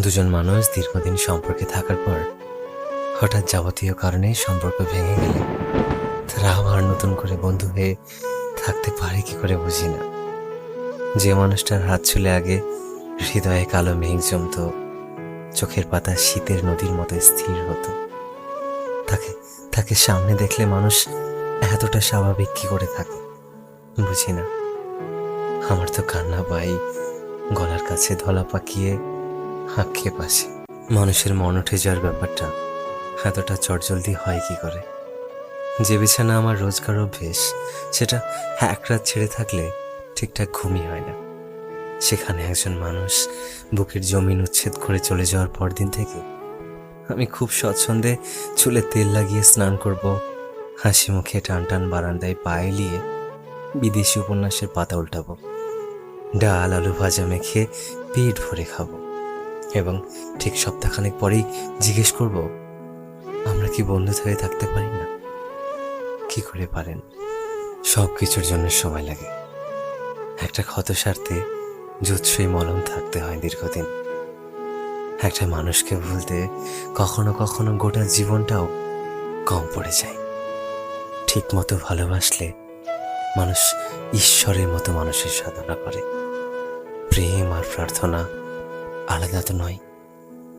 দুজন মানুষ দীর্ঘদিন সম্পর্কে থাকার পর হঠাৎ যাবতীয় কারণে সম্পর্ক ভেঙে গেলে। তারা আবার নতুন করে বন্ধু হয়ে থাকতে পারে কি করে বুঝি না। যে মানুষটার হাত ছুলে আগে হৃদয়ে কালো মেঘ জমত, চোখের পাতা শীতের নদীর মতো স্থির হতো। তাকে তাকে সামনে দেখলে মানুষ এতটা স্বাভাবিক কি করে থাকে, বুঝি না। আমার তো কান্না পাই, গলার কাছে ধলা পাকিয়ে হাঁকে পাশে। মানুষের মন উঠে যাওয়ার ব্যাপারটা এতটা চটজলদি হয় কি করে? যে বিছানা আমার রোজকার অভ্যেস, সেটা এক রাত ছেড়ে থাকলে ঠিকঠাক ঘুমই হয় না। সেখানে একজন মানুষ বুকের জমিন উচ্ছেদ করে চলে যাওয়ার পরদিন থেকে আমি খুব স্বচ্ছন্দে চুলে তেল লাগিয়ে স্নান করব হাসি মুখে টান টান বারান্দায় পায়ে লিয়ে বিদেশি উপন্যাসের পাতা উল্টাবো, ডাল আলু ভাজা মেখে পেট ভরে খাব। এবং ঠিক সপ্তাহখানেক পরেই জিজ্ঞেস করব, আমরা কি বন্ধু হয়ে থাকতে পারি না? কি করে পারেন? সব কিছুর জন্য সময় লাগে। একটা ক্ষত সারতে জুৎসই মলম থাকতে হয় দীর্ঘদিন। একটা মানুষকে ভুলতে কখনো কখনো গোটা জীবনটাও কম পড়ে যায়। ঠিক মতো ভালোবাসলে মানুষ ঈশ্বরের মতো মানুষের সাধনা করে। প্রেম আর প্রার্থনা à la date